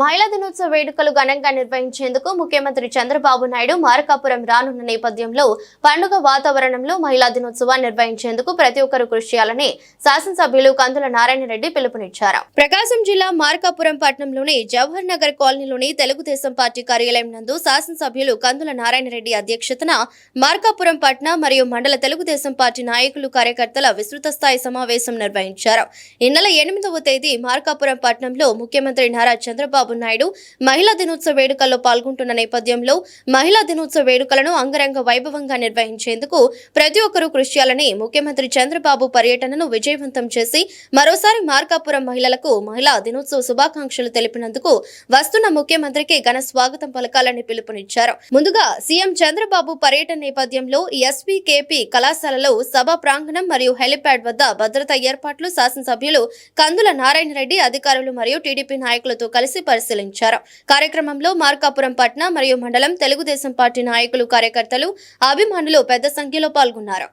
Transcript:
మహిళా దినోత్సవ వేడుకలు ఘనంగా నిర్వహించేందుకు ముఖ్యమంత్రి చంద్రబాబు నాయుడు మార్కాపురం రానున్న నేపథ్యంలో పండుగ వాతావరణంలో మహిళా దినోత్సవాన్ని నిర్వహించేందుకు ప్రతి ఒక్కరూ కృషి చేయాలని శాసనసభ్యులు కందుల నారాయణ రెడ్డి పిలుపునిచ్చారు. ప్రకాశం జిల్లా మార్కాపురం పట్టణంలోని జవహర్ నగర్ కాలనీలోని తెలుగుదేశం పార్టీ కార్యాలయం నందు శాసనసభ్యులు కందుల నారాయణ రెడ్డి అధ్యక్షతన మార్కాపురం పట్న మరియు మండల తెలుగుదేశం పార్టీ నాయకులు కార్యకర్తల విస్తృత స్థాయి సమావేశం నిర్వహించారు. ఈ నెల ఎనిమిదవ తేదీ మార్కాపురం పట్టణంలో ముఖ్యమంత్రి నారా చంద్రబాబు చంద్రబాబు నాయుడు మహిళా దినోత్సవ వేడుకల్లో పాల్గొంటున్న నేపథ్యంలో మహిళా దినోత్సవ వేడుకలను అంగరంగ వైభవంగా నిర్వహించేందుకు ప్రతి ఒక్కరూ కృషి చేయాలని ముఖ్యమంత్రి చంద్రబాబు పర్యటనను విజయవంతం చేసి మరోసారి మార్కాపురం మహిళలకు మహిళా దినోత్సవ శుభాకాంక్షలు తెలిపినందుకు వస్తున్న ముఖ్యమంత్రికి ఘన స్వాగతం పలకాలని పిలుపునిచ్చారు. ముందుగా సీఎం చంద్రబాబు పర్యటన నేపథ్యంలో ఎస్పీ కేపీ కళాశాలలో సభా ప్రాంగణం మరియు హెలిప్యాడ్ వద్ద భద్రతా ఏర్పాట్లు శాసనసభ్యులు కందుల నారాయణ రెడ్డి అధికారులు మరియు టీడీపీ నాయకులతో కలిసి పరిశీలించారు. కార్యక్రమంలో మార్కాపురం పట్న మరియు మండలం తెలుగుదేశం పార్టీ నాయకులు కార్యకర్తలు అభిమానులు పెద్ద సంఖ్యలో పాల్గొన్నారు.